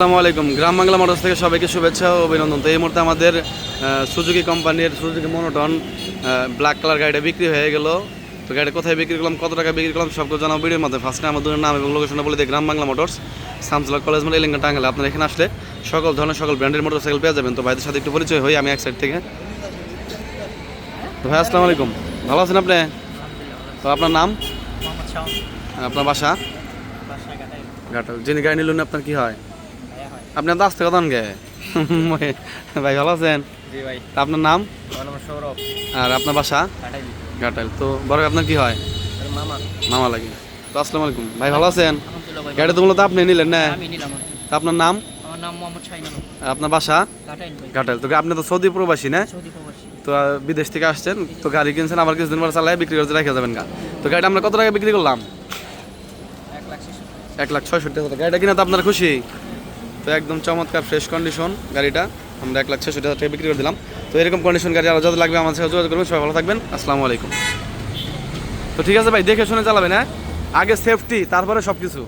আসসালামু আলাইকুম। গ্রাম বাংলা মোটরস থেকে সবাইকে শুভেচ্ছা ও অভিনন্দন। তো এই মুহূর্তে আমাদের সুজুকি কোম্পানির সুজুকি মনোটন ব্ল্যাক কালার গাড়িটা বিক্রি হয়ে গেল। তো গাড়িটা কোথায় বিক্রি করলাম কত টাকা বিক্রি করলাম সবকে জানাব ভিডিওর মধ্যে ফার্স্টে আমাদের নাম এবং লোকেশনটা বলে দিই গ্রাম বাংলা মোটরস সামসুল্লাহ কলেজ মানে এলিঙ্গা টাঙ্গালে আপনারা এখানে আসলে সকল ধরনের সকল ব্র্যান্ডের মোটরসাইকেল পেয়ে যাবেন। তো ভাইদের সাথে একটু পরিচয় হই আমি এক সাইড থেকে। তো ভাই আসসালামু আলাইকুম। ভালো আছেন আপনি? তো আপনার নাম? আপনার বাসা? বাসা ঘাটাল যিনি গাড়ি নিলেন আপনার কি হয়? আপনি তো আসতে কথা গে ভাই ভালো আছেন? জি ভাই। আপনার নাম? সৌরভ। আর আপনার বাসা? তো বড় আপনার কি হয়? মামা। মামা লাগে। তো আসসালামু আলাইকুম। ভাই ভালো আছেন? গাড়ি তো মূলত আপনি নিলেন না? তা আপনার নাম? আমার নাম মোহাম্মদ শাহিন আপনার বাসা? তো আপনি তো সৌদি প্রবাসী না? তো বিদেশ থেকে আসছেন? তো গাড়ি কিনছেন আবার কিছুদিন পর চালায় বিক্রি করতে রেখে যাবেন গা। তো গাড়িটা আমরা কত টাকা বিক্রি করলাম? এক লাখ ছয়ষট্টি হাজার। গাড়িটা কিনা তো আপনার খুশি? তো একদম চমৎকার ফ্রেশ কন্ডিশন গাড়িটা। আমরা এক লাখ ছেষট্টি হাজার টাকা বিক্রি করে দিলাম। তো এরকম কন্ডিশন গাড়ি আরও যত লাগবে আমার সাথে যোগাযোগ করবেন, সবাই ভালো থাকবেন। আসসালামু আলাইকুম। তো ঠিক আছে ভাই, দেখে শুনে চালাবেন হ্যাঁ? আগে সেফটি তারপরে সব কিছু